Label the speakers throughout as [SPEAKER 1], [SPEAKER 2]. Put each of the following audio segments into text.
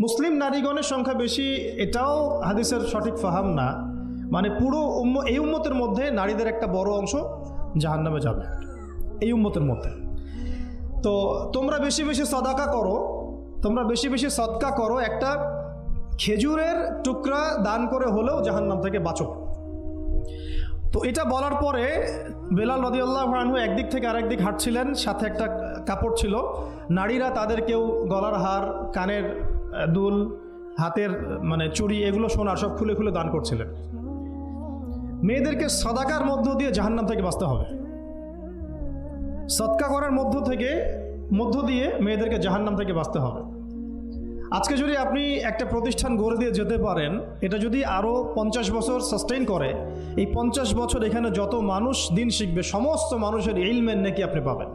[SPEAKER 1] মুসলিম নারীগণের সংখ্যা বেশি, এটাও হাদিসের সঠিক ফাহাম না। মানে পুরো উম্ম, এই উম্মতের মধ্যে নারীদের একটা বড় অংশ জাহান্নামে যাবে। এই উম্মতের মধ্যে। তো তোমরা বেশি বেশি সদাকা করো, তোমরা বেশি বেশি সদকা করো, একটা খেজুরের টুকরা দান করে হলেও জাহান্নাম থেকে বাঁচো। তো এটা বলার পরে বেলাল রদিউল্লাহ আনহু একদিক থেকে আরেক দিক হাঁটছিলেন, সাথে একটা কাপড় ছিল। নারীরা তাদের কেউ গলার হার, কানের দুল, হাতের মানে চুড়ি, এগুলো সোনার সব খুলে খুলে দান করছিলেন। মেয়েদেরকে সদাকার মধ্য দিয়ে জাহান্নাম থেকে বাঁচতে হবে। সৎকা করার মধ্য থেকে, মধ্য দিয়ে মেয়েদেরকে জাহান্নাম থেকে বাঁচতে হবে। আজকে যদি আপনি একটা প্রতিষ্ঠান গড়ে দিয়ে যেতে পারেন, এটা যদি আরও পঞ্চাশ বছর সাস্টেইন করে, এই পঞ্চাশ বছর এখানে যত মানুষ দিন শিখবে, সমস্ত মানুষের ইলমেন নাকি আপনি পাবেন।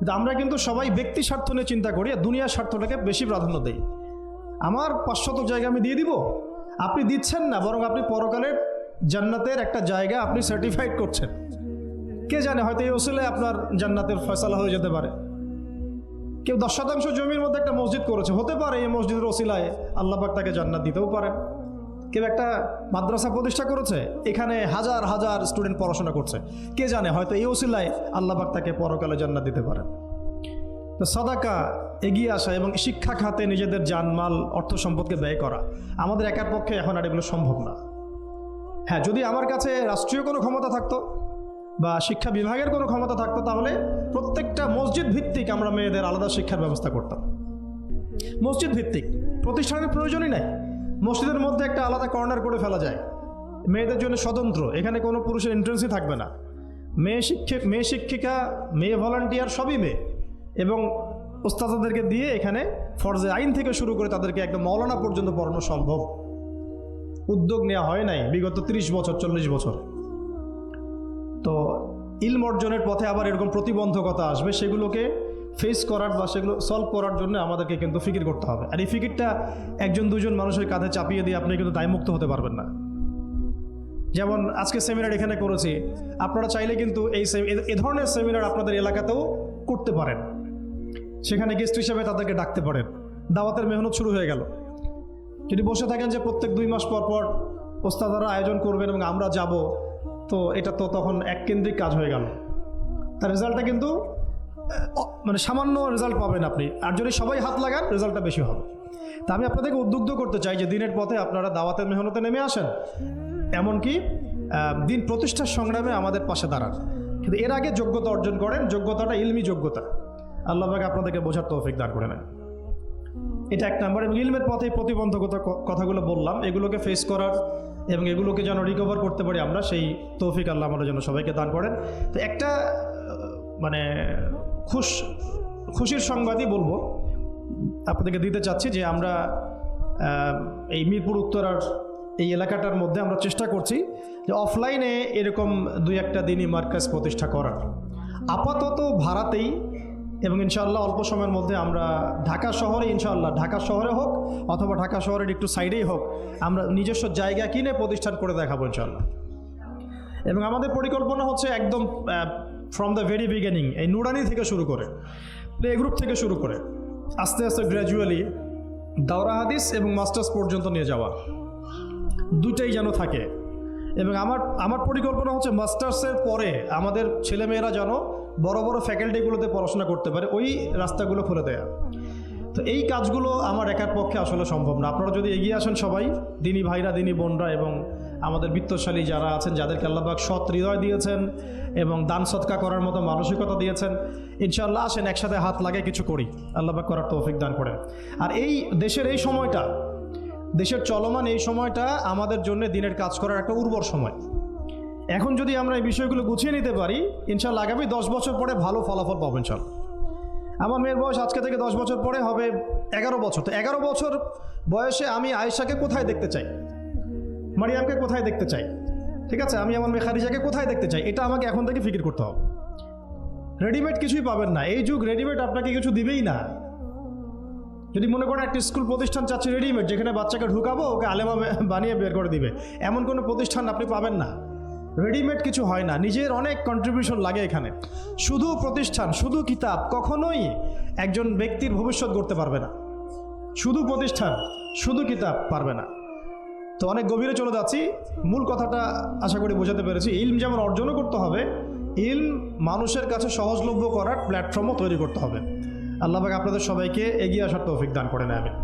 [SPEAKER 1] কিন্তু আমরা কিন্তু সবাই ব্যক্তি স্বার্থ নিয়ে চিন্তা করি আর দুনিয়ার স্বার্থটাকে বেশি প্রাধান্য দিই। আমার পাঁচশত জায়গা আমি দিয়ে দিব? আপনি দিচ্ছেন না, বরং আপনি পরকালের জান্নাতের একটা জায়গা আপনি সার্টিফাইড করছেন। কে জানে, হয়তো এই ওসিলে আপনার জান্নাতের ফয়সালা হয়ে যেতে পারে। কেউ দশ শতাংশ জমির মধ্যে একটা মসজিদ করেছে, হতে পারে এই মসজিদের ওসিলায় আল্লাহবাক তাকে জান্নাত দিতেও পারেন। কেউ একটা মাদ্রাসা প্রতিষ্ঠা করেছে, এখানে হাজার হাজার স্টুডেন্ট পড়াশোনা করছে। কে জানে, হয়তো এই ওসিলায় আল্লাহবাক তাকে পরকালে জান্নাত দিতে পারেন। তো সদাকা এগিয়ে আসা এবং শিক্ষা খাতে নিজেদের জানমাল, অর্থ সম্পদকে ব্যয় করা, আমাদের একার পক্ষে এখন আর এগুলো সম্ভব না। হ্যাঁ যদি আমার কাছে রাষ্ট্রীয় কোনো ক্ষমতা থাকতো বা শিক্ষা বিভাগের কোনো ক্ষমতা থাকতো, তাহলে প্রত্যেকটা মসজিদ ভিত্তিক আমরা মেয়েদের আলাদা শিক্ষার ব্যবস্থা করতাম। মসজিদ ভিত্তিক, প্রতিষ্ঠানের প্রয়োজনই নাই। মসজিদের মধ্যে একটা আলাদা কর্নার করে ফেলা যায়। মেয়েদের জন্য স্বতন্ত্র। এখানে কোনো পুরুষের এন্ট্রেন্সই থাকবে না। মেয়ে শিক্ষক মেয়ে শিক্ষিকা, মেয়ে ভলান্টিয়ার সবই মেয়ে। এবং ওস্তাদাদেরকে দিয়ে এখানে ফরজে আইন থেকে শুরু করে তাদেরকে একদম মৌলানা পর্যন্ত পড়ানো সম্ভব। উদ্যোগ নেওয়া হয় নাই বিগত ৩০ বছর, চল্লিশ বছর। তো ইলম অর্জনের পথে আবার এরকম প্রতিবন্ধকতা আসবে, সেগুলোকে ফেস করার বা সেগুলো সলভ করার জন্য আমাদেরকে কিন্তু ফিকির করতে হবে। আর এই ফিকিরটা একজন দুজন মানুষের কাঁধে চাপিয়ে দিয়ে আপনি কিন্তু দায়মুক্ত হতে পারবেন না। যেমন আজকে সেমিনার এখানে করেছি, আপনারা চাইলে কিন্তু এই এ- ধরনের সেমিনার আপনাদের এলাকাতেও করতে পারেন। সেখানে গেস্ট হিসেবে তাদেরকে ডাকতে পারেন। দাওয়াতের মেহনত শুরু হয়ে গেল। যদি বসে থাকেন যে প্রত্যেক দুই মাস পর পর ওস্তাদারা আয়োজন করবেন এবং আমরা যাব, তো এটা তো তখন এক কেন্দ্রিক কাজ হয়ে গেল। তার রেজাল্টটা কিন্তু মানে সামান্য রেজাল্ট পাবেন আপনি। আর যদি সবাই হাত লাগান রেজাল্টটা বেশি হবে। তা আমি আপনাদেরকে উদ্বুদ্ধ করতে চাই যে দিনের পথে আপনারা দাওয়াতের মেহনতে নেমে আসেন। এমনকি দিন প্রতিষ্ঠার সংগ্রামে আমাদের পাশে দাঁড়ান। কিন্তু এর আগে যোগ্যতা অর্জন করেন, যোগ্যতাটা ইলমি যোগ্যতা। আল্লাহবাকে আপনাদেরকে বোঝার তৌফিক দান করে নেন। এটা এক নাম্বার। এবং ইলমের পথে প্রতিবন্ধকতা কথাগুলো বললাম। এগুলোকে ফেস করার এবং এগুলোকে যেন রিকভার করতে পারি আমরা, সেই তৌফিক আল্লাহ আমাদের জন্য সবাইকে দান করেন। তো একটা মানে খুশ, খুশির সংবাদই বলব। আপনাদেরকে দিতে চাচ্ছি যে আমরা এই মিরপুর উত্তরার এই এলাকাটার মধ্যে আমরা চেষ্টা করছি যে অফলাইনে এরকম দুই একটা দিনই মার্কাজ প্রতিষ্ঠা করার। আপাতত ভাড়াতেই এবং ইনশাআল্লাহ অল্প সময়ের মধ্যে আমরা ঢাকা শহরে, ইনশাআল্লাহ ঢাকা শহরে হোক অথবা ঢাকা শহরের একটু সাইডেই হোক, আমরা নিজস্ব জায়গা কিনে প্রতিষ্ঠান করে দেখাবো ইনশাআল্লাহ। এবং আমাদের পরিকল্পনা হচ্ছে একদম ফ্রম দ্য ভেরি বিগিনিং এই নুরানি থেকে শুরু করে প্লে গ্রুপ থেকে শুরু করে, আস্তে আস্তে গ্র্যাজুয়ালি দাওরা হাদিস এবং মাস্টার্স পর্যন্ত নিয়ে যাওয়া, দুইটাই যেন থাকে। এবং আমার আমার পরিকল্পনা হচ্ছে মাস্টার্সের পরে আমাদের ছেলেমেয়েরা যেন বড় বড় ফ্যাকাল্টিগুলোতে পড়াশোনা করতে পারে, ওই রাস্তাগুলো খুলে দেয়া। তো এই কাজগুলো আমার একার পক্ষে আসলে সম্ভব না। আপনারা যদি এগিয়ে আসেন সবাই, দিনী ভাইরা, দিনী বোনরা এবং আমাদের বিত্তশালী যারা আছেন, যাদেরকে আল্লাহবাক সৎ হৃদয় দিয়েছেন এবং দান সৎকা করার মতো মানসিকতা দিয়েছেন। ইনশাআল্লাহ আসেন, একসাথে হাত লাগে কিছু করি। আল্লাহবাক করার তৌফিক দান করেন। আর এই দেশের এই সময়টা, দেশের চলমান এই সময়টা আমাদের জন্য দিনের কাজ করার একটা উর্বর সময়। এখন যদি আমরা এই বিষয়গুলো গুছিয়ে নিতে পারি ইনশাল্লাহ আগামী দশ বছর পরে ভালো ফলাফল পাবো ইনশাল্লাহ আমার মেয়ের বয়স আজকে থেকে দশ বছর পরে হবে এগারো বছর। তো এগারো বছর বয়সে আমি আয়েশাকে কোথায় দেখতে চাই? মারিয়ামকে কোথায় দেখতে চাই? ঠিক আছে, আমি আমার মেয়ে খাদিজাকে কোথায় দেখতে চাই? এটা আমাকে এখন থেকে ফিকির করতে হবে। রেডিমেড কিছুই পাবেন না। এই যুগ রেডিমেড আপনাকে কিছু দিবেই না। যদি মনে করেন একটা স্কুল প্রতিষ্ঠান চাচ্ছে রেডিমেড যেখানে বাচ্চাকে ঢুকাবো, ওকে আলেমা বানিয়ে বের করে দিবে, এমন কোনো প্রতিষ্ঠান আপনি পাবেন না। রেডিমেড কিছু হয় না। নিজের অনেক কন্ট্রিবিউশন লাগে এখানে। শুধু প্রতিষ্ঠান, শুধু কিতাব কখনোই একজন ব্যক্তির ভবিষ্যৎ গড়তে পারবে না। শুধু প্রতিষ্ঠান, শুধু কিতাব পারবে না। তো অনেক গভীরে চলে যাচ্ছি। মূল কথাটা আশা করি বোঝাতে পেরেছি। ইলম যেমন অর্জনও করতে হবে, ইলম মানুষের কাছে সহজলভ্য করার প্ল্যাটফর্মও তৈরি করতে হবে। আল্লাহ পাক আপনাদের সবাইকে এগিয়ে আসার তৌফিক দান করে নেবেন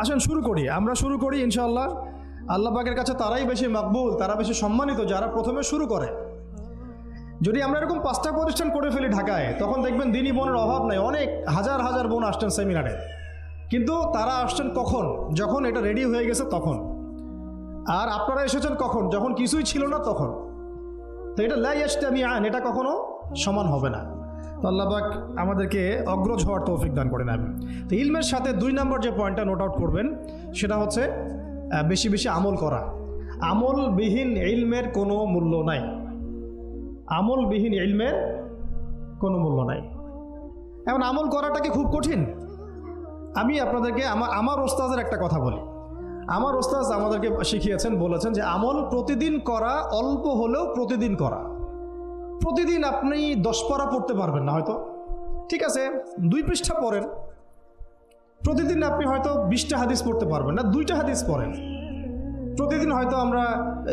[SPEAKER 1] আসেন, শুরু করি। আমরা শুরু করি, ইনশাআল্লাহ। আল্লাহ পাকের কাছে তারাই বেশি মকবুল, তারা বেশি সম্মানিত, যারা প্রথমে শুরু করে। যদি আমরা এরকম পাঁচটা প্রতিষ্ঠান করে ফেলি ঢাকায়, তখন দেখবেন দিনই বোনের অভাব নাই। অনেক, হাজার হাজার বোন আসছেন সেমিনারে। কিন্তু তারা আসছেন কখন? যখন এটা রেডি হয়ে গেছে তখন। আর আপনারা এসেছেন কখন? যখন কিছুই ছিল না তখন। তো এটা লাই আসতে আমি আন এটা কখনো সমান হবে না। তো আল্লাহবাক আমাদেরকে অগ্রজ হওয়ার তৌফিক দান করে নেবেন তো ইলমের সাথে দুই নম্বর যে পয়েন্টটা নোট আউট করবেন, সেটা হচ্ছে বেশি বেশি আমল করা। আমলবিহীন ইলমের কোনো মূল্য নাই। আমলবিহীন ইলমের কোনো মূল্য নাই। এখন আমল করাটা কি খুব কঠিন? আমি আপনাদেরকে আমার আমার ওস্তাজের একটা কথা বলি। আমার ওস্তাজ আমাদেরকে শিখিয়েছেন, বলেছেন যে আমল প্রতিদিন করা, অল্প হলেও প্রতিদিন করা। প্রতিদিন আপনি দশ পারা পড়তে পারবেন না হয়তো। ঠিক আছে, দুই পৃষ্ঠা পড়েন। প্রতিদিন আপনি হয়তো বিশটা হাদিস পড়তে পারবেন না, দুইটা হাদিস পড়েন। প্রতিদিন হয়তো আমরা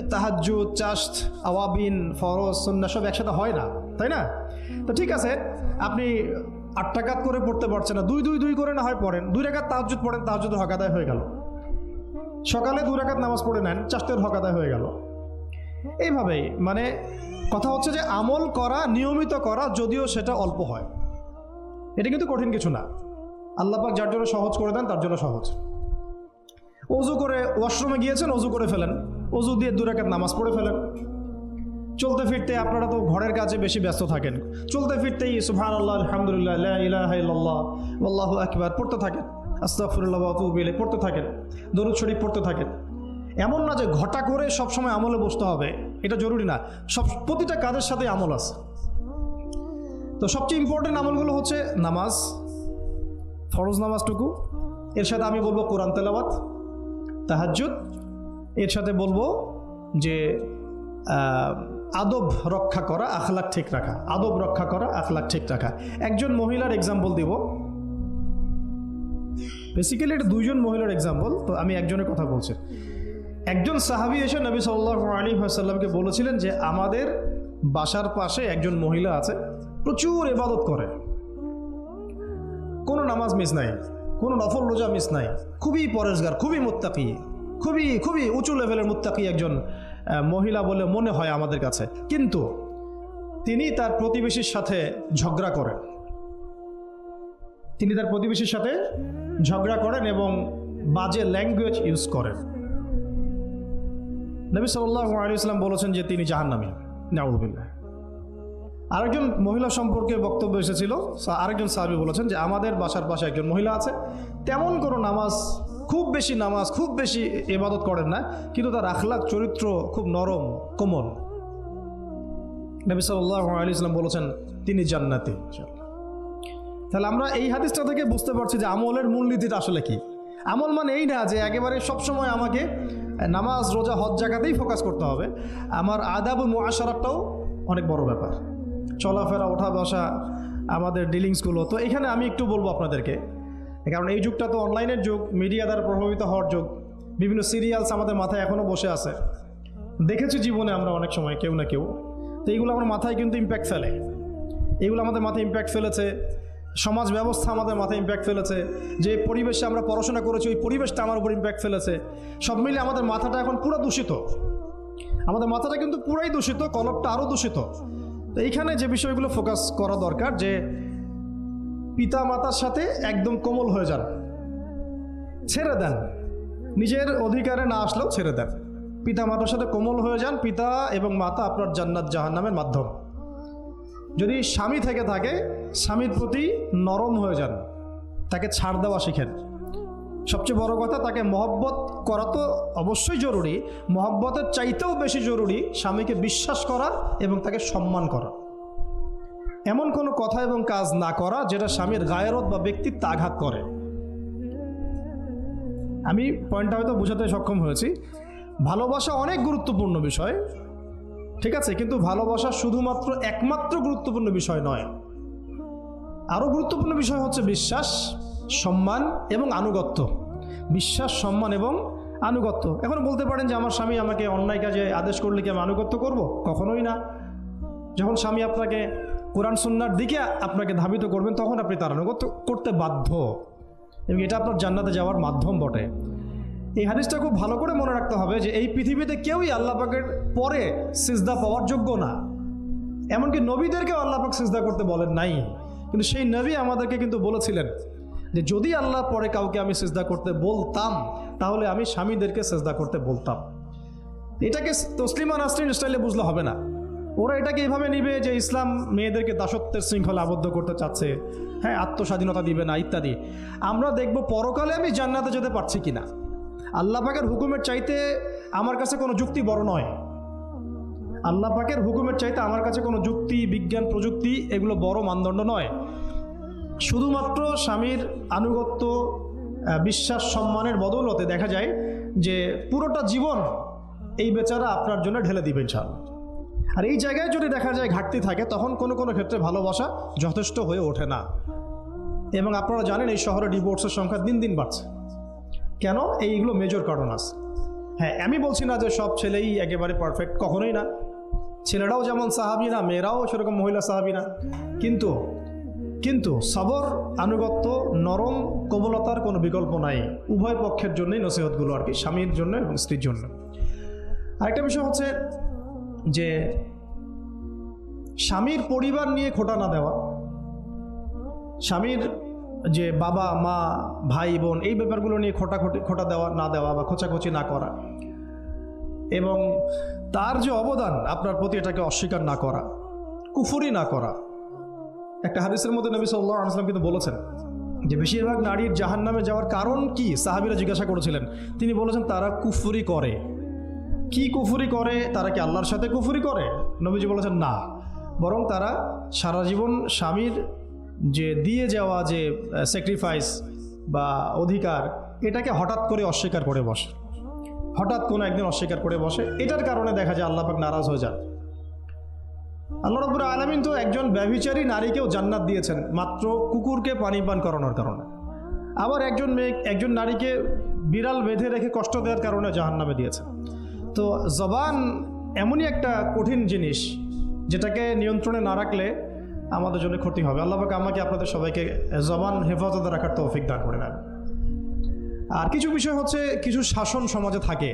[SPEAKER 1] তাহাজ্জু চাস্ত আওয়াবিন, ফরজ সন্না সব একসাথে হয় না, তাই না? তো ঠিক আছে, আপনি আট টাকাত করে পড়তে পারছে না। দুই দুই দুই করে না হয় পড়েন। দুই রেখাত তাহাজুদ পড়েন তাহাজুদ হক আদায় হয়ে গেল। সকালে দুই রেখাত নামাজ পড়ে নেন চাষতের হক আদায় হয়ে গেল। এইভাবেই মানে কথা হচ্ছে যে আমল করা, নিয়মিত করা, যদিও সেটা অল্প হয়। এটা কিন্তু কঠিন কিছু না। আল্লাপাক যার জন্য সহজ করে দেন, তার জন্য সহজ। অজু করে ওয়াশরুমে গিয়েছেন অজু করে ফেলেন। অজু দিয়ে দু রাকাত নামাজ পড়ে ফেলেন। চলতে ফিরতে আপনারা তো ঘরের কাজে বেশি ব্যস্ত থাকেন। চলতে ফিরতেই সুবহান আল্লাহ আলহামদুলিল্লাহ আল্লাহ আকবার পড়তে থাকেন। আস্তাগফিরুল্লাহ ওয়া পড়তে থাকেন। দরুদ শরীফ পড়তে থাকেন। এমন না যে ঘটা করে সব সময় আমলে বসতে হবে, এটা জরুরি না। সব, প্রতিটা কাজের সাথে আমল আছে। তো সবচেয়ে ইম্পর্টেন্ট আমলগুলো হচ্ছে নামাজ, ফরজ নামাজটুকু। এর সাথে আমি বলব কোরআন তেলাওয়াত, তাহাজ্জুদ। এর সাথে বলব যে আদব রক্ষা করা আখলাক ঠিক রাখা। আদব রক্ষা করা আখলাক ঠিক রাখা। একজন মহিলার এক্সাম্পল দিব। বেসিক্যালি এটা দুইজন মহিলার এক্সাম্পল তো আমি একজনের কথা বলছি। একজন সাহাবি এসে নবী সাল্লাহ আলী সাল্লামকে বলেছিলেন যে, আমাদের বাসার পাশে একজন মহিলা আছে, প্রচুর এবাদত করে। কোনো নামাজ মিস নাই, কোনো নফল রোজা মিস নাই, খুবই পরেশগার, খুবই মুত্তাকি, খুবই খুবই উঁচু লেভেলের মুত্তাকি একজন মহিলা বলে মনে হয় আমাদের কাছে। কিন্তু তিনি তার প্রতিবেশীর সাথে ঝগড়া করেন। তিনি তার প্রতিবেশীর সাথে ঝগড়া করেন এবং বাজে ল্যাঙ্গুয়েজ ইউজ করেন। নবী ইসলাম বলেছেন যে তিনি জাহান্নামী। নাউদুবিল্লাহ আরেকজন মহিলা সম্পর্কে বক্তব্য এসেছিল। আরেকজন সাহাবি বলেছেন যে আমাদের বাসার পাশে একজন মহিলা আছে। তেমন কোনো নামাজ খুব বেশি নামাজ, খুব বেশি ইবাদত করেন না, কিন্তু তার আখলাক চরিত্র খুব নরম, কোমল। নবী সাল্লাহ আলী ইসলাম বলেছেন, তিনি জান্নাতি। তাহলে আমরা এই হাদিসটা থেকে বুঝতে পারছি যে আমলের মূলনীতিটা আসলে কি। আমল মানে এই না যে একেবারে সবসময় আমাকে নামাজ, রোজা, হজ জায়গাতেই ফোকাস করতে হবে। আমার আদাব মুআশারাতটাও অনেক বড় ব্যাপার। চলাফেরা ওঠা বসা আমাদের ডিলিংসগুলো তো এখানে আমি একটু বলব আপনাদেরকে কারণ এই যুগটা তো অনলাইনের যুগ মিডিয়া দ্বারা প্রভাবিত হওয়ার যুগ। বিভিন্ন সিরিয়ালস আমাদের মাথায় এখনও বসে আছে। দেখেছি জীবনে আমরা অনেক সময়, কেউ না কেউ। তো এইগুলো আমার মাথায় কিন্তু ইম্প্যাক্ট ফেলে। এগুলো আমাদের মাথায় ইম্প্যাক্ট ফেলেছে। সমাজ ব্যবস্থা আমাদের মাথায় ইম্প্যাক্ট ফেলেছে। যে পরিবেশে আমরা পড়াশোনা করেছি, ওই পরিবেশটা আমার উপর ইম্প্যাক্ট ফেলেছে। সব মিলে আমাদের মাথাটা এখন পুরো দূষিত। আমাদের মাথাটা কিন্তু পুরাই দূষিত, কলপটা আরও দূষিত। তো এইখানে যে বিষয়গুলো ফোকাস করা দরকার, যে পিতা মাতার সাথে একদম কোমল হয়ে যান। ছেড়ে দেন। নিজের অধিকারে না আসলেও ছেড়ে দেন। পিতা মাতার সাথে কোমল হয়ে যান। পিতা এবং মাতা আপনার জান্নাত জাহান্নামের মাধ্যম। যদি স্বামী থেকে থাকে, স্বামীর প্রতি নরম হয়ে যান। তাকে ছাড় দেওয়া শিখেন। সবচেয়ে বড় কথা, তাকে মহব্বত করা তো অবশ্যই জরুরি। মহব্বতের চাইতেও বেশি জরুরি স্বামীকে বিশ্বাস করা এবং তাকে সম্মান করা। এমন কোনো কথা এবং কাজ না করা যেটা স্বামীর গায়রত বা ব্যক্তিত্ব আঘাত করে। আমি পয়েন্টটা হয়তো বোঝাতে সক্ষম হয়েছি। ভালোবাসা অনেক গুরুত্বপূর্ণ বিষয়, ঠিক আছে, কিন্তু ভালোবাসা শুধুমাত্র একমাত্র গুরুত্বপূর্ণ বিষয় নয়। আরও গুরুত্বপূর্ণ বিষয় হচ্ছে বিশ্বাস, সম্মান এবং আনুগত্য। বিশ্বাস, সম্মান এবং আনুগত্য। এখন বলতে পারেন যে আমার স্বামী আমাকে অন্যায় কাজে আদেশ করলে কি আমি আনুগত্য করব? কখনোই না। যখন স্বামী আপনাকে কোরআন সুন্নার দিকে আপনাকে ধাবিত করবেন, তখন আপনি তার আনুগত্য করতে বাধ্য। এবং এটা আপনার জান্নাতে যাওয়ার মাধ্যম বটে। এই হাদিসটা খুব ভালো করে মনে রাখতে হবে যে, এই পৃথিবীতে কেউই আল্লাহ পাকের পরে সিজদা পাওয়ার যোগ্য না। এমনকি নবীদেরকেও আল্লাহ পাক সিজদা করতে বলেন নাই। কিন্তু সেই নবী আমাদেরকে কিন্তু বলেছিলেন যে, যদি আল্লাহ পরে কাউকে আমি সিজদা করতে বলতাম, তাহলে আমি স্বামীদেরকে সিজদা করতে বলতাম। এটাকে তসলিমা নাসরিন স্টাইলে বুঝলে হবে না। ওরা এটাকে এভাবে নিবে যে ইসলাম মেয়েদেরকে দাসত্বের শৃঙ্খলা আবদ্ধ করতে চাচ্ছে। হ্যাঁ আত্মস্বাধীনতা দিবে না, ইত্যাদি। আমরা দেখব পরকালে আমি জান্নাতে যেতে পারছি কিনা। আল্লাহ পাকের হুকুমের চাইতে আমার কাছে কোনো যুক্তি বড় নয়। আল্লাহ পাকের হুকুমের চাইতে আমার কাছে কোনো যুক্তি, বিজ্ঞান, প্রযুক্তি এগুলো বড় মানদণ্ড নয়। শুধুমাত্র স্বামীর আনুগত্য বিশ্বাস, সম্মানের বদৌলতে দেখা যায় যে পুরোটা জীবন এই বেচারা আপনার জন্য ঢেলে দিবেন ইনশাআল্লাহ। আর এই জায়গায় যদি দেখা যায় ঘাটতি থাকে, তখন কোনো কোনো ক্ষেত্রে ভালোবাসা যথেষ্ট হয়ে ওঠে না। এবং আপনারা জানেন, এই শহরে ডিভোর্সের সংখ্যা দিন দিন বাড়ছে। কেন? এইগুলো মেজর কারণ আছে। হ্যাঁ আমি বলছি না যে সব ছেলেই একেবারে পারফেক্ট কখনোই না। ছেলেরাও যেমন সাহাবি না, মেয়েরাও সেরকম মহিলা সাহাবি না। কিন্তু কিন্তু সবর, আনুগত্য, নরম কবলতার কোনো বিকল্প নাই। উভয় পক্ষের জন্যই নসিহতগুলো আর কি, স্বামীর জন্য এবং স্ত্রীর জন্য। আরেকটা বিষয় হচ্ছে যে স্বামীর পরিবার নিয়ে খোটা না দেওয়া, স্বামীর যে বাবা, মা, ভাই, বোন, এই ব্যাপারগুলো নিয়ে খোটাখুটি খোটা দেওয়া না দেওয়া বা খোঁচাখুচি না করা এবং তার যে অবদান, আপনার প্রতি এটাকে অস্বীকার না করা, কুফুরি না করা। একটা হাদিসের মধ্যে নবী সাল্লাহ আসলাম কিন্তু বলেছেন যে বেশিরভাগ নারীর জাহান নামে যাওয়ার কারণ কি? সাহাবিরা জিজ্ঞাসা করেছিলেন। তিনি বলেছেন, তারা কুফুরি করে। কি কুফুরি করে? তারা কি আল্লাহর সাথে কুফুরি করে? নবীজি বলেছেন, না। বরং তারা সারা জীবন স্বামীর যে দিয়ে যাওয়া যে স্যাক্রিফাইস বা অধিকার, এটাকে হঠাৎ করে অস্বীকার করে বসে। হঠাৎ কোনো একদিন অস্বীকার করে বসে। এটার কারণে দেখা যায় আল্লাহ পাক নারাজ হয়ে যান। আল্লাহ রবুর আলমিন তো একজন ব্যভিচারী নারীকেও জান্নাত দিয়েছেন, মাত্র কুকুরকে পানি পান করানোর কারণে। আবার একজন মেয়ে, একজন নারীকে বিড়াল বেঁধে রেখে কষ্ট দেওয়ার কারণে জাহান্নামে দিয়েছেন। তো জবান এমনই একটা কঠিন জিনিস যেটাকে নিয়ন্ত্রণে না রাখলে আমাদের জন্য ক্ষতি হবে। আল্লাহ পাক আমাকে আপনাদের সবাইকে জবান হেফাজতে রাখার তৌফিক দান করে নেন আর কিছু বিষয় হচ্ছে কিছু শাসন সমাজে থাকে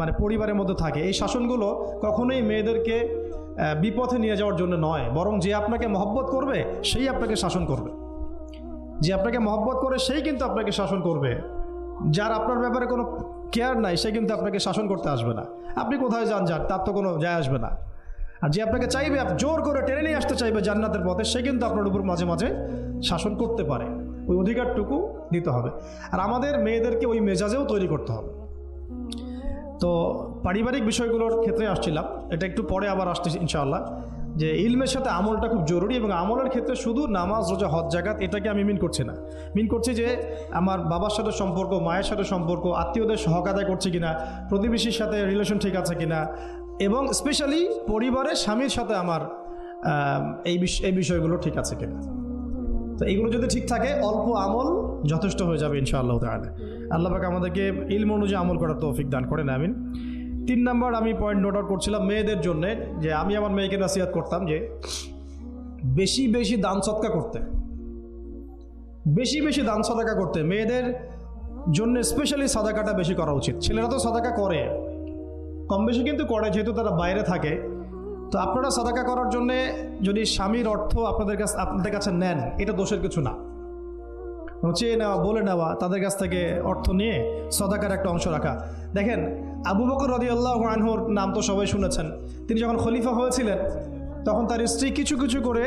[SPEAKER 1] মানে পরিবারের মধ্যে থাকে। এই শাসনগুলো কখনোই মেয়েদেরকে বিপথে নিয়ে যাওয়ার জন্য নয়, বরং যে আপনাকে মহব্বত করবে, সেই আপনাকে শাসন করবে। যে আপনাকে মহব্বত করে, সেই কিন্তু আপনাকে শাসন করবে। যার আপনার ব্যাপারে কোনো কেয়ার নাই, সে কিন্তু আপনাকে শাসন করতে আসবে না। আপনি কোথায় যান যান তার তো কোনো যায় আসবে না। আর যে আপনাকে চাইবে জোর করে টেনে নিয়ে আসতে চাইবে জান্নাতের পথে, সে কিন্তু আপনার উপর মাঝে মাঝে শাসন করতে পারে। ওই অধিকারটুকু দিতে হবে। আর আমাদের মেয়েদেরকে ওই মেজাজেও তৈরি করতে হবে। তো পারিবারিক বিষয়গুলোর ক্ষেত্রে আসছিলাম। এটা একটু পরে আবার আসতেছি ইনশাআল্লাহ। যে ইলমের সাথে আমলটা খুব জরুরি এবং আমলের ক্ষেত্রে শুধু নামাজ, রোজা, হজ, জাকাত এটাকে আমি মিন করছি না। মিন করছি যে আমার বাবার সাথে সম্পর্ক, মায়ের সাথে সম্পর্ক, আত্মীয়দের হক আদায় করছি কিনা, প্রতিবেশীর সাথে রিলেশন ঠিক আছে কিনা এবং স্পেশালি পরিবারের স্বামীর সাথে আমার এই এই বিষয়গুলো ঠিক আছে কিনা। তো এগুলো যদি ঠিক থাকে, অল্প আমল যথেষ্ট হয়ে যাবে ইনশাআল্লাহ তাহলে আল্লাহ পাক আমাদেরকে ইলম অনুযায়ী আমল করার তৌফিক দান করেন, আমিন। তিন নাম্বার আমি পয়েন্ট নোট আউট করছিলাম মেয়েদের জন্য, যে আমি আমার মেয়েকে নাসিহাত করতাম যে বেশি বেশি দান সৎকা করতে। বেশি বেশি দান সদাকা করতে। মেয়েদের জন্য স্পেশালি সাদাকাটা বেশি করা উচিত। ছেলেরা তো সাদাকা করে। কম বেশি কিন্তু করে, যেহেতু তারা বাইরে থাকে। তো আপনারা সাদাকা করার জন্য যদি স্বামীর অর্থ আপনাদের কাছে আপনাদের কাছে নেন, এটা দোষের কিছু না। চেয়ে নেওয়া, বলে নেওয়া, তাদের কাছ থেকে অর্থ নিয়ে সদাকার একটা অংশ রাখা। দেখেন আবু বকর রদি আল্লাহ নাম তো সবাই শুনেছেন। তিনি যখন খলিফা হয়েছিলেন, তখন তার স্ত্রী কিছু কিছু করে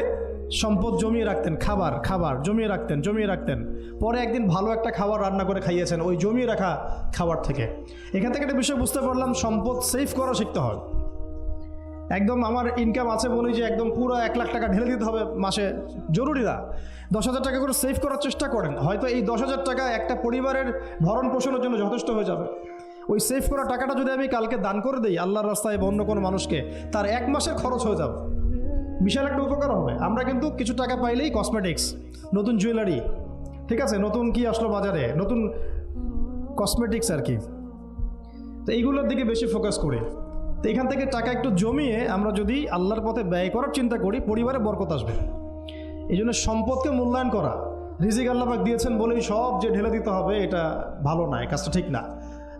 [SPEAKER 1] সম্পদ জমিয়ে রাখতেন, খাবার খাবার জমিয়ে রাখতেন জমিয়ে রাখতেন। পরে একদিন ভালো একটা খাবার রান্না করে খাইয়েছেন, ওই জমিয়ে রাখা খাবার থেকে। এখান থেকে একটা বিষয় বুঝতে পারলাম, সম্পদ সেভ করা শিখতে হয়। একদম আমার ইনকাম আছে বলেই যে একদম পুরো এক লাখ টাকা ঢেলে দিতে হবে মাসে, জরুরি না। দশ হাজার টাকা করে সেভ করার চেষ্টা করেন, হয়তো এই দশ হাজার টাকা একটা পরিবারের ভরণ পোষণের জন্য যথেষ্ট হয়ে যাবে। ওই সেভ করা টাকাটা যদি আমি কালকে দান করে দিই, আল্লাহর রাস্তায় বা অন্য কোনো মানুষকে, তার এক মাসের খরচ হয়ে যাবে। বিশাল একটা উপকার হবে। আমরা কিন্তু কিছু টাকা পাইলেই কসমেটিক্স নতুন জুয়েলারি ঠিক আছে? নতুন কি আসলো বাজারে? নতুন কসমেটিক্স আর কি। তো এইগুলোর দিকে বেশি ফোকাস করি। তো এখান থেকে টাকা একটু জমিয়ে আমরা যদি আল্লাহর পথে ব্যয় করার চিন্তা করি, পরিবারে বরকত আসবে। এই জন্য সম্পদকে মূল্যায়ন করা। রিজিক আল্লাপাক দিয়েছেন বলেই সব যে ঢেলে দিতে হবে, এটা ভালো না কাজটা ঠিক না।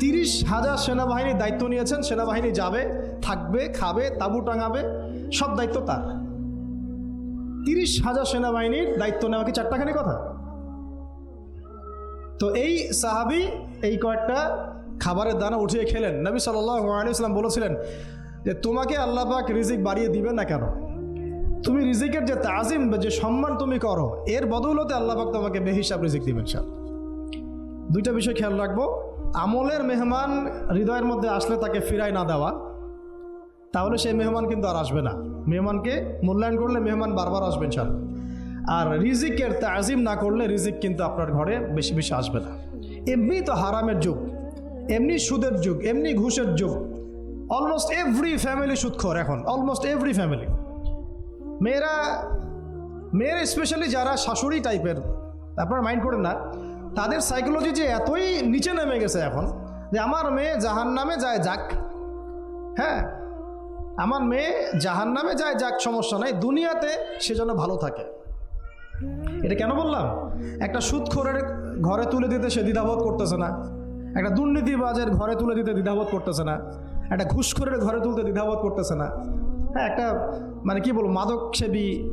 [SPEAKER 1] তিরিশ হাজার সেনাবাহিনীর দায়িত্ব নিয়েছেন। সেনাবাহিনী যাবে, থাকবে, খাবে, তাবু টাঙাবে, সব দায়িত্ব তার। তিরিশ হাজার সেনাবাহিনীর দায়িত্ব নেওয়া কি চারটাখানি কথা? তো এই সাহাবি এই কয়েকটা খাবারের দানা উঠিয়ে খেলেন। নবী সাল্লাম বলেছিলেন যে, তোমাকে আল্লাহ পাক রিজিক বাড়িয়ে দিবে না কেন? তুমি রিজিকের যে তাজিম যে সম্মান তুমি করো, এর বদৌলতে আল্লাহ পাক তোমাকে বেহিসাব রিজিক দিবেন সব দুইটা বিষয় খেয়াল রাখব। আমলের মেহমান হৃদয়ের মধ্যে আসলে তাকে ফিরাই না দেওয়া, তাহলে সেই মেহমান কিন্তু আর আসবে না। মেহমানকে মূল্যায়ন করলে মেহমান বারবার আসবেন সাল আর রিজিকের তাজিম না করলে রিজিক কিন্তু আপনার ঘরে বেশি বেশি আসবে না। এমনি তো হারামের যুগ, এমনি সুদের যুগ, এমনি ঘুষের যুগ। অলমোস্ট এভরি ফ্যামিলি সুদখোর এখন অলমোস্ট এভরি ফ্যামিলি মেয়েরা মেয়েরা স্পেশালি যারা শাশুড়ি টাইপের আপনার মাইন্ড করেন না তাদের সাইকোলজি যে এতই নিচে নেমে গেছে এখন যে আমার মেয়ে জাহান নামে যায় যাক। হ্যাঁ আমার মেয়ে জাহান নামে যায় যাক, সমস্যা নাই। দুনিয়াতে সে যেন ভালো থাকে। এটা কেন বললাম? একটা সুদখোরের ঘরে তুলে দিতে সে দ্বিধাবোধ করতেছে না। একটা দুর্নীতিবাজের ঘরে তুলে দিতে দ্বিধাবোধ করতেছে না। একটা ঘুষখোরের ঘরে তুলতে দ্বিধাবোধ করতেছে না। হ্যাঁ একটা মানে কি বলব মাদক সেবী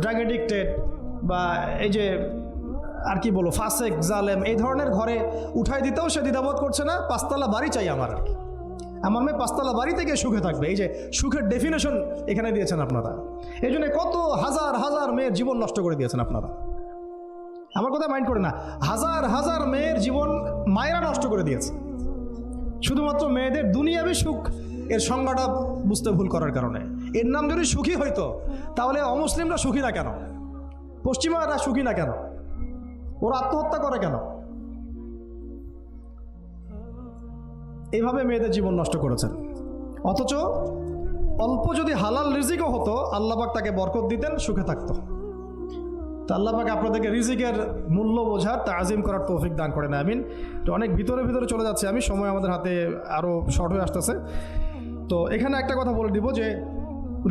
[SPEAKER 1] ড্রাগ এডিক্টেড বা এই যে আর কি বলব, ফাসেক, জালেম, এই ধরনের ঘরে উঠাই দিতেও সে দ্বিধাবোধ করছে না, পাঁচতলা বাড়ি চাই আমার। আর কি আমার মেয়ে পাঁচতলা বাড়ি থেকে সুখে থাকবে। এই যে সুখের ডেফিনেশন এখানে দিয়েছেন আপনারা। এই জন্য কত হাজার হাজার মেয়ের জীবন নষ্ট করে দিয়েছেন আপনারা। আমার কথা মাইন্ড করে না। হাজার হাজার মেয়ের জীবন মায়েরা নষ্ট করে দিয়েছে। শুধুমাত্র মেয়েদের দুনিয়াবি সুখ, এর সংজ্ঞাটা বুঝতে ভুল করার কারণে। এর নাম যদি সুখী হইতো, তাহলে অমুসলিমরা সুখী না কেন? পশ্চিমারা সুখী না কেন? ওরা আত্মহত্যা করে কেন? এইভাবে মেয়েদের জীবন নষ্ট করেছেন। অথচ অল্প যদি হালাল রিজিকও হতো আল্লাহবাক তাকে বরকত দিতেন, সুখে থাকতো। তো আল্লাহবাক আপনাদেরকে রিজিকের মূল্য বোঝার তা আজিম করার তৌফিক দান করেন, আমিন। তো অনেক ভিতরে ভিতরে চলে যাচ্ছে, আমি সময় আমাদের হাতে আরও শর্ট হয়ে আসতেছে। তো এখানে একটা কথা বলে দিব যে,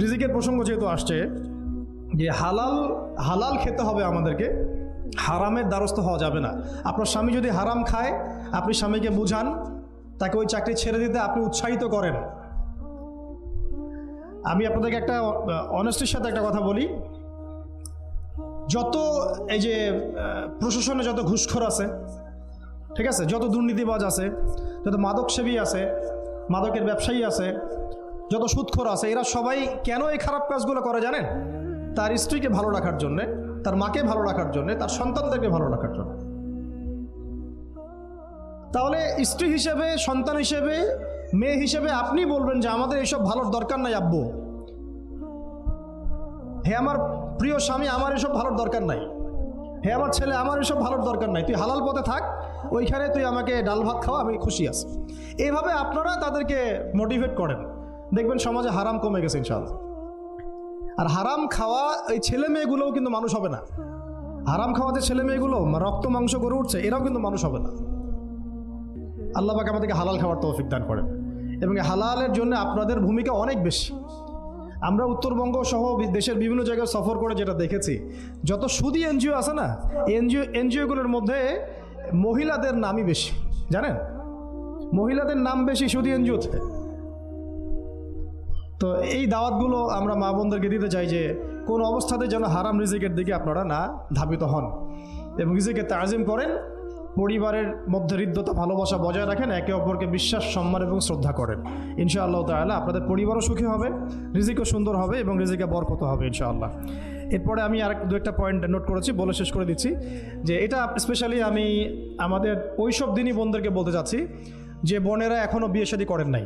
[SPEAKER 1] রিজিকের প্রসঙ্গ যেহেতু আসছে, যে হালাল হালাল খেতে হবে আমাদেরকে। হারামের দ্বারস্থ হওয়া যাবে না। আপনার স্বামী যদি হারাম খায়, আপনি স্বামীকে বুঝান, তাকে ওই চাকরি ছেড়ে দিতে আপনি উৎসাহিত করেন। আমি আপনাদেরকে একটা অনেস্টির সাথে একটা কথা বলি। যত এই যে প্রশাসনে যত ঘুষখোর আছে, ঠিক আছে, যত দুর্নীতিবাজ আছে, যত মাদক সেবী আছে, মাদকের ব্যবসায়ী আছে, যত সুৎখর আছে, এরা সবাই কেন এই খারাপ কাজগুলো করে জানেন? তার স্ত্রীকে ভালো রাখার জন্যে। তার মাকে ভালো রাখার জন্যে, তার সন্তানদেরকে ভালো রাখার জন্য। তাহলে স্ত্রী হিসেবে, সন্তান হিসেবে, মেয়ে হিসেবে আপনি বলবেন যে, আমাদের এইসব ভালোর দরকার নাই আব্বু। হে আমার প্রিয় স্বামী, আমার এসব ভালোর দরকার নাই। হে আমার ছেলে, আমার এসব ভালোর দরকার নাই। তুই হালাল পথে থাক, ওইখানে তুই আমাকে ডাল ভাত খাওয়া, আমি খুশি আছি। এইভাবে আপনারা তাদেরকে মোটিভেট করেন। দেখবেন সমাজে হারাম কমে গেছে ইনশাআল্লাহ। আর হারাম খাওয়া এই ছেলে মেয়েগুলোও কিন্তু মানুষ হবে না। হারাম খাওয়াতে ছেলে মেয়েগুলো রক্ত, মাংস করে উঠছে, এরাও কিন্তু মানুষ হবে না। আল্লাহ আমাদেরকে হালাল খাওয়ার তৌফিক দান করেন। এবং হালালের জন্য আপনাদের ভূমিকা অনেক বেশি। আমরা উত্তরবঙ্গ সহ দেশের বিভিন্ন জায়গায় সফর করে যেটা দেখেছি, যত সুদী এনজিও আছে না, এনজিও, এনজিওগুলোর মধ্যে মহিলাদের নামই বেশি। জানেন? মহিলাদের নাম বেশি সুদী এনজিওতে। তো এই দাওয়াতগুলো আমরা মা বোনদেরকে দিতে চাই যে কোন অবস্থাতে যেন হারাম রিজিকের দিকে আপনারা না ধাবিত হন এবং রিজিকে তাজিম করেন, পরিবারের মধ্যে হৃদ্যতা, ভালোবাসা বজায় রাখেন, একে অপরকে বিশ্বাস, সম্মান এবং শ্রদ্ধা করেন। ইনশাআল্লাহ তাআলা আপনাদের পরিবারও সুখী হবে, রিজিকও সুন্দর হবে এবং রিজিকে বরকত হবে ইনশাআল্লাহ। এরপরে আমি আরেক দু একটা পয়েন্ট নোট করেছি, বলে শেষ করে দিচ্ছি যে এটা স্পেশালি আমি আমাদের ওইসব দিনই বোনদেরকে বলতে চাচ্ছি যে বোনেরা এখনও বিয়ে শাদী করেন নাই।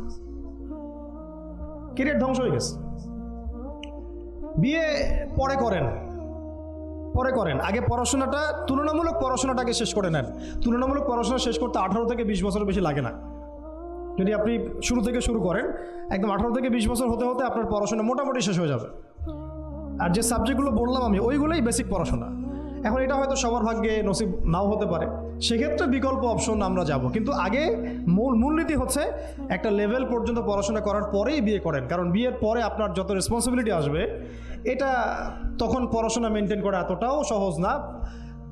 [SPEAKER 1] কেরিয়ার ধ্বংস হয়ে গেছে। বিয়ে পরে করেন। পরে করেন। আগে পড়াশোনাটা, তুলনামূলক পড়াশোনাটাকে শেষ করে নেন। তুলনামূলক পড়াশোনা শেষ করতে আঠারো থেকে বিশ বছর বেশি লাগে না। যদি আপনি শুরু থেকে শুরু করেন, একদম আঠারো থেকে বিশ বছর হতে হতে আপনার পড়াশোনা মোটামুটি শেষ হয়ে যাবে। আর যে সাবজেক্টগুলো বললাম আমি, ওইগুলোই বেসিক পড়াশোনা। এখন এটা হয়তো সবার ভাগ্যে নসিব নাও হতে পারে। সেক্ষেত্রে বিকল্প অপশন আমরা যাব। কিন্তু আগে মূল মূলনীতি হচ্ছে একটা লেভেল পর্যন্ত পড়াশোনা করার পরেই বিয়ে করেন। কারণ বিয়ের পরে আপনার যত রেসপন্সিবিলিটি আসবে, এটা তখন পড়াশোনা মেনটেন করা এতটাও সহজ না।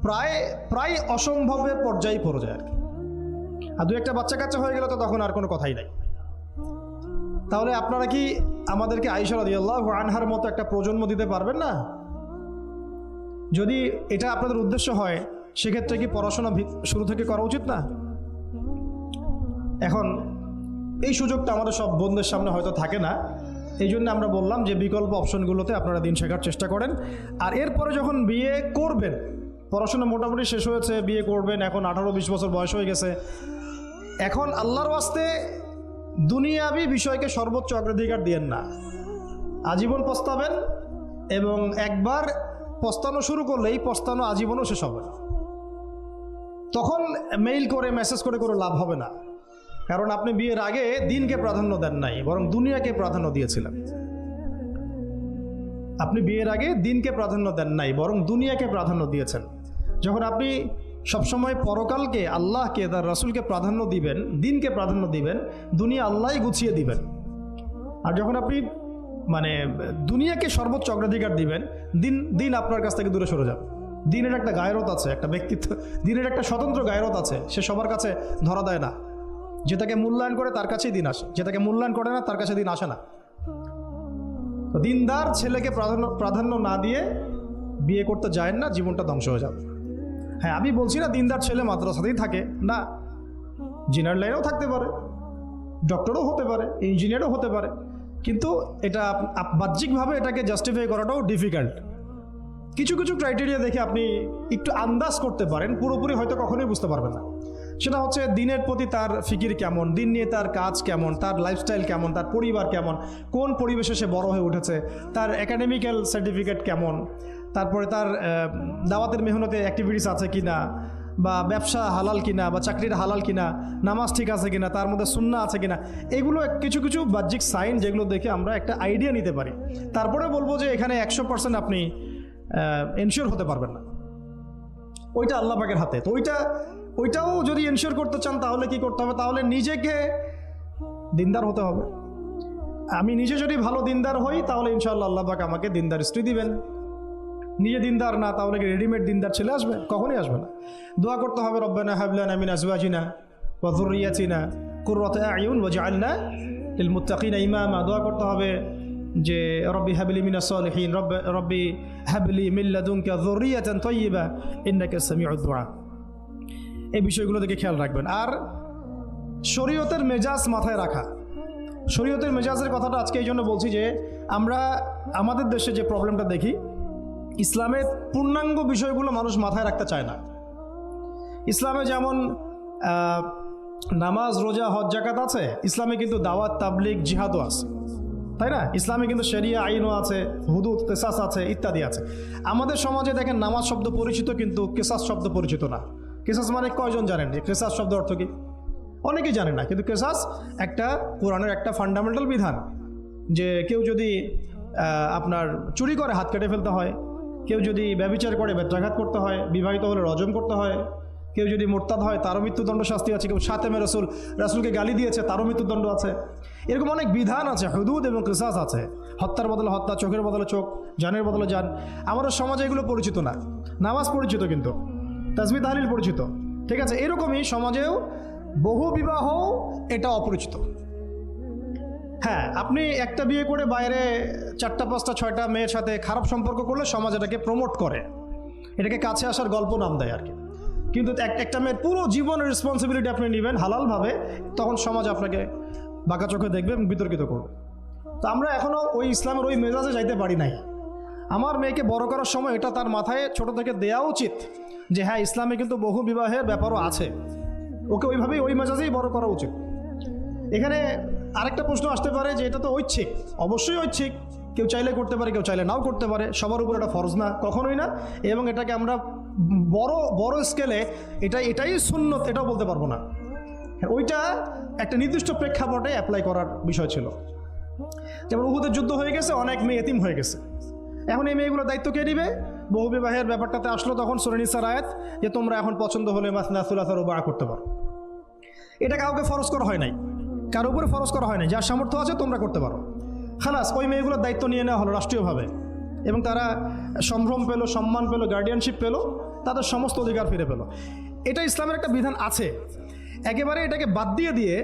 [SPEAKER 1] প্রায় প্রায় অসম্ভবের পর্যায়ে পড়ে যায় আর কি। আর দু একটা বাচ্চা কাচ্চা হয়ে গেলে তো তখন আর কোনো কথাই নাই। তাহলে আপনারা কি আমাদেরকে আইসা রাদিয়াল্লাহ আনহার মতো একটা প্রজন্ম দিতে পারবেন না? যদি এটা আপনাদের উদ্দেশ্য হয় সেক্ষেত্রে কি পড়াশোনা শুরু থেকে করা উচিত না? এখন, এই সুযোগটা আমাদের সব বন্ধুদের সামনে হয়তো থাকে না। এই জন্য আমরা বললাম যে বিকল্প অপশনগুলোতে আপনারা দিন শেখার চেষ্টা করেন। আর এরপরে যখন বিয়ে করবেন, পড়াশোনা মোটামুটি শেষ হয়েছে বিয়ে করবেন, এখন আঠারো বিশ বছর বয়স হয়ে গেছে। এখন আল্লাহর ওয়াস্তে দুনিয়াবি বিষয়কে সর্বোচ্চ অগ্রাধিকার দিয়েন না। আজীবন পস্তাবেন এবং একবার পস্তানো শুরু করলেই পস্তানো আজীবনও শেষ হবে তখন মেইল করে মেসেজ করে করে লাভ হবে না। কারণ আপনি বিয়ের আগে দিনকে প্রাধান্য দেন নাই, বরং দুনিয়াকে প্রাধান্য দিয়েছিলেন। আপনি বিয়ের আগে দিনকে প্রাধান্য দেন নাই, বরং দুনিয়াকে প্রাধান্য দিয়েছেন। যখন আপনি সবসময় পরকালকে আল্লাহকে, তার রাসূলকে প্রাধান্য দিবেন, দিনকে প্রাধান্য দিবেন, দুনিয়া আল্লাহই গুছিয়ে দিবেন। আর যখন আপনি মানে দুনিয়াকে সর্বোচ্চ অগ্রাধিকার দিবেন, দিন দিন আপনার কাছ থেকে দূরে সরে যাবে। দিনের একটা গায়রত আছে, একটা ব্যক্তিত্ব, দিনের একটা স্বতন্ত্র গায়রত আছে, সে সবার কাছে ধরা দেয় না। যে তাকে মূল্যায়ন করে তার কাছেই দিন আসে যে তাকে মূল্যায়ন করে না তার কাছে দিন আসে না। দিনদার ছেলেকে প্রাধান্য প্রাধান্য না দিয়ে বিয়ে করতে যায় না, জীবনটা ধ্বংস হয়ে যাবে। হ্যাঁ আমি বলছি না দিনদার ছেলে মাদ্রাসাতেই থাকে, না। জিনার লাইনেও থাকতে পারে, ডক্টরও হতে পারে, ইঞ্জিনিয়ারও হতে পারে, কিন্তু এটা বাহ্যিকভাবে এটাকে জাস্টিফাই করাটাও ডিফিকাল্ট কিছু কিছু ক্রাইটেরিয়া দেখে আপনি একটু আন্দাজ করতে পারেন, পুরোপুরি হয়তো কখনোই বুঝতে পারবেন না। সেটা হচ্ছে দিনের প্রতি তার ফিকির কেমন, দিন নিয়ে তার কাজ কেমন, তার লাইফস্টাইল কেমন, তার পরিবার কেমন, কোন পরিবেশে সে বড় হয়ে উঠেছে, তার একাডেমিক্যাল সার্টিফিকেট কেমন, তারপরে তার দাওয়াতের মেহনতে অ্যাক্টিভিটিস আছে কি না বা ব্যবসা হালাল কিনা, বা চাকরির হালাল কিনা, নামাজ ঠিক আছে কিনা, তার মধ্যে সুন্না আছে কিনা, এগুলো কিছু কিছু বাহ্যিক সাইন যেগুলো দেখে আমরা একটা আইডিয়া নিতে পারি। তারপরে বলব যে এখানে একশো পার্সেন্ট আপনি এনশিওর হতে পারবেন না। ওইটা আল্লাহ পাকের হাতে। তো ওইটা, ওইটাও যদি এনশিওর করতে চান, তাহলে কি করতে হবে? তাহলে নিজেকে দিনদার হতে হবে। আমি নিজে যদি ভালো দিনদার হই, তাহলে ইনশাআল্লাহ আল্লাহ পাক আমাকে দিনদার স্ত্রী দিবেন। নিজে দিনদার না, তাহলে কি রেডিমেড দিনদার ছেলে আসবে? কখনই আসবে না। দোয়া করতে হবে, রব্বানা হাবলানা মিন আজওয়াজিনা ওয়া যুররিয়াতিনা কুররাতা আয়ুন ওয়াজআলনা লিল মুত্তাকিনা ইমামা। দোয়া করতে হবে যে, রব্বি হাবলি মিনাস সলিহিন, রব্ব, রব্বি হাবলি মিন লাদুনকা যুররিয়াতান তাইয়্যিবা ইন্নাকা সামিউদ দুআ এই বিষয়গুলো দিকে খেয়াল রাখবেন। আর শরীয়তের মেজাজ মাথায় রাখা। শরীয়তের মেজাজের কথাটা আজকে এই জন্য বলছি যে, আমরা আমাদের দেশে যে প্রবলেমটা দেখি, ইসলামের পূর্ণাঙ্গ বিষয়গুলো মানুষ মাথায় রাখতে চায় না। ইসলামে যেমন নামাজ, রোজা, হজ জাকাত আছে, ইসলামে কিন্তু দাওয়াত তাবলিক জিহাদও আছে। তাই না? ইসলামে কিন্তু শরিয়া, আইনও আছে, হুদুদ, কেসাস আছে, ইত্যাদি আছে। আমাদের সমাজে দেখেন, নামাজ শব্দ পরিচিত কিন্তু কেসাস শব্দ পরিচিত না। কেসাস মানে কয়জন জানেন? যে কেসাস শব্দ অর্থ কি? অনেকেই জানে না, কিন্তু কেসাস একটা কোরআনের একটা ফান্ডামেন্টাল বিধান যে কেউ যদি আপনার চুরি করে, হাত কেটে ফেলতে হয়, কেউ যদি ব্যবিচার করে, বেত্রাঘাত করতে হয়, বিবাহিত হলে রজম করতে হয় কেউ যদি মোরতাদ হয়, তারও মৃত্যুদণ্ড শাস্তি আছে। কেউ সাতেমে রসুল, রাসুলকে গালি দিয়েছে, তারও মৃত্যুদণ্ড আছে। এরকম অনেক বিধান আছে, হুদুদ এবং কেসাস আছে। হত্যার বদলে হত্যা, চোখের বদলে চোখ, জানের বদলে যান আমাদের সমাজে এগুলো পরিচিত না। নামাজ পরিচিত কিন্তু। তাজমি তাহলিল পরিচিত। ঠিক আছে, এরকমই সমাজেও বহু বিবাহ এটা অপরিচিত। হ্যাঁ আপনি একটা বিয়ে করে বাইরে চারটা, পাঁচটা, ছয়টা মেয়ের সাথে খারাপ সম্পর্ক করলে সমাজ এটাকে প্রমোট করে। এটাকে কাছে আসার গল্প নাম দেয় আর কি। কিন্তু এক- একটা মেয়ের পুরো জীবনের রেসপন্সিবিলিটি আপনি নেবেন হালালভাবে, তখন সমাজ আপনাকে বাঁকা চোখে দেখবে এবং বিতর্কিত করবে। তো আমরা এখনও ওই ইসলামের ওই মেজাজে যাইতে পারি নাই। আমার মেয়েকে বড় করার সময় এটা তার মাথায় ছোট থেকে দেওয়া উচিত যে হ্যাঁ ইসলামে কিন্তু বহু বিবাহের ব্যাপারও আছে। ওকে ওইভাবেই ওই মেজাজেই বড় করা উচিত। এখানে আরেকটা প্রশ্ন আসতে পারে যে এটা তো ঐচ্ছিক। অবশ্যই ঐচ্ছিক। কেউ চাইলে করতে পারে, কেউ চাইলে নাও করতে পারে। সবার উপর এটা ফরজ না, কখনোই না। এবং এটাকে আমরা বড় বড় স্কেলে এটা এটাই সুন্নত এটাও বলতে পারব না। হ্যাঁ, ওইটা একটা নির্দিষ্ট প্রেক্ষাপটে অ্যাপ্লাই করার বিষয় ছিল। যেমন উহুদের যুদ্ধ হয়ে গেছে অনেক মেয়ে এতিম হয়ে গেছে। এখন এই মেয়েগুলো দায়িত্ব কে নিবে? বহু বিবাহের ব্যাপারটাতে আসলো তখন সুরেনিসার আয়াত যে তোমরা এখন পছন্দ হলে মাসনাসুলাসার বা করতে পারো। এটা কাউকে ফরজ করা হয় নাই। কারও উপরে ফরজ করা হয় নাই। যার সামর্থ্য আছে তোমরা করতে পারো। খালাস ওই মেয়েগুলোর দায়িত্ব নিয়ে নেওয়া হলো রাষ্ট্রীয়ভাবে। এবং তারা সম্ভ্রম পেল সম্মান পেল গার্ডিয়ানশিপ পেল। তাদের সমস্ত অধিকার ফিরে পেল। এটা ইসলামের একটা বিধান আছে। একেবারে এটাকে বাদ দিয়ে দিয়ে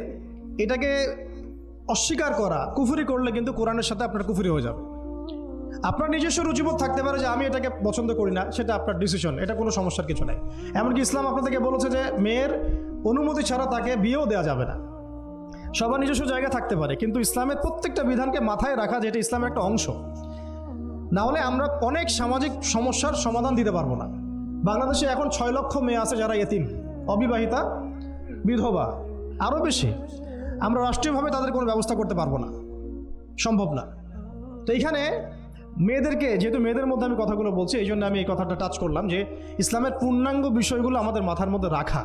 [SPEAKER 1] এটাকে অস্বীকার করা, কুফুরি করলে কিন্তু কোরআনের সাথে আপনার কুফুরি হয়ে যাবে। আপনার নিজস্ব রুচিবোধ থাকতে পারে যে আমি এটাকে পছন্দ করি না, সেটা আপনার ডিসিশন এটা কোনো সমস্যার কিছু নাই। এমনকি ইসলাম আপনাদেরকে বলেছে যে মেয়ের অনুমতি ছাড়া তাকে বিয়েও দেওয়া যাবে না। সবার নিজস্ব জায়গা থাকতে পারে, কিন্তু ইসলামের প্রত্যেকটা বিধানকে মাথায় রাখা যেটা ইসলামের একটা অংশ। না হলে আমরা অনেক সামাজিক সমস্যার সমাধান দিতে পারব না। বাংলাদেশে এখন ছয় লক্ষ মেয়ে আছে যারা এতিম, অবিবাহিতা, বিধবা আরও বেশি। আমরা রাষ্ট্রীয়ভাবে তাদের কোনো ব্যবস্থা করতে পারব না। সম্ভব না। তো এইখানে মেয়েদেরকে, যেহেতু মেয়েদের মধ্যে আমি কথাগুলো বলছি, এই জন্য আমি এই কথাটা টাচ করলাম যে ইসলামের পূর্ণাঙ্গ বিষয়গুলো আমাদের মাথার মধ্যে রাখা,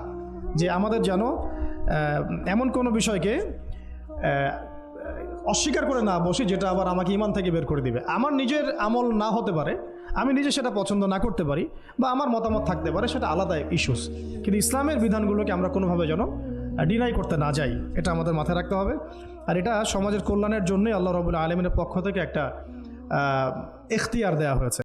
[SPEAKER 1] যে আমাদের যেন এমন কোনো বিষয়কে অস্বীকার করে না বসি যেটা আবার আমাকে ইমান থেকে বের করে দিবে। আমার নিজের আমল না হতে পারে, আমি নিজে সেটা পছন্দ না করতে পারি বা আমার মতামত থাকতে পারে, সেটা আলাদা ইস্যুস কিন্তু ইসলামের বিধানগুলোকে আমরা কোনোভাবে যেন ডিনাই করতে না যাই, এটা আমাদের মাথায় রাখতে হবে। আর এটা সমাজের কল্যাণের জন্যই আল্লাহ রবুল্লা আলমিনের পক্ষ থেকে একটা এখতিয়ার দেওয়া হয়েছে।